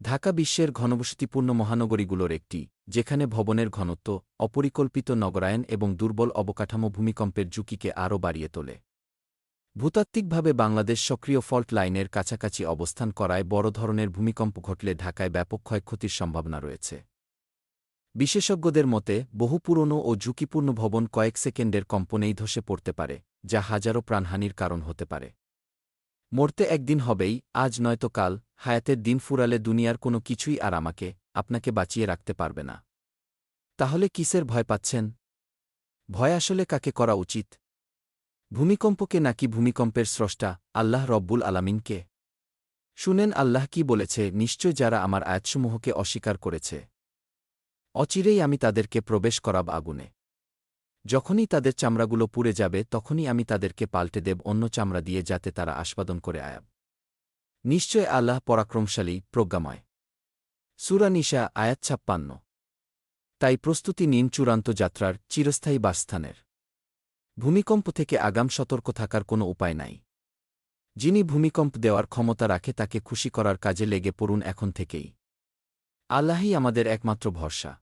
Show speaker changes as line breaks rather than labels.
ঢাকা বিশ্বের ঘনবসতিপূর্ণ মহানগরীগুলোর একটি, যেখানে ভবনের ঘনত্ব, অপরিকল্পিত নগরায়ন এবং দুর্বল অবকাঠামো ভূমিকম্পের ঝুঁকিকে আরও বাড়িয়ে তোলে। ভূতাত্ত্বিকভাবে বাংলাদেশ সক্রিয় ফল্ট লাইনের কাছাকাছি অবস্থান করায় বড় ধরনের ভূমিকম্প ঘটলে ঢাকায় ব্যাপক ক্ষয়ক্ষতির সম্ভাবনা রয়েছে। বিশেষজ্ঞদের মতে, বহু পুরনো ও ঝুঁকিপূর্ণ ভবন কয়েক সেকেন্ডের কম্পনেই ধসে পড়তে পারে, যা হাজারো প্রাণহানির কারণ হতে পারে। মরতে একদিন হবেই, আজ নয়তো কাল, হায়াতের দিন ফুরালে দুনিয়ার কোনো কিছুই আর আমাকে, আপনাকে বাঁচিয়ে রাখতে পারবে না। তাহলে কিসের ভয় পাচ্ছেন? ভয় আসলে কাকে করা উচিত? ভূমিকম্পকে নাকি ভূমিকম্পের স্রষ্টা, আল্লাহ রব্বুল আলামিনকে? শুনেন আল্লাহ কি বলেছে, নিশ্চয় যারা আমার আয়াতসমূহকে অস্বীকার করেছে। অচিরেই আমি তাদেরকে প্রবেশ করাব আগুনে। যখনই তাদের চামড়াগুলো পুড়ে যাবে, তখনই আমি তাদেরকে পাল্টে দেব, অন্য চামড়া দিয়ে যাতে তারা আস্বাদন করে আয়াব। নিশ্চয় আল্লাহ পরাক্রমশালী, প্রজ্ঞাময়। সুরানিশা আয়াত ছাপ্পান্ন। তাই প্রস্তুতি নিন চূড়ান্ত যাত্রার, চিরস্থায়ী বাসস্থানের। ভূমিকম্প থেকে আগাম সতর্ক থাকার কোনো উপায় নাই। যিনি ভূমিকম্প দেওয়ার ক্ষমতা রাখে, তাকে খুশি করার কাজে লেগে পড়ুন এখন থেকেই। আল্লাহই আমাদের একমাত্র ভরসা।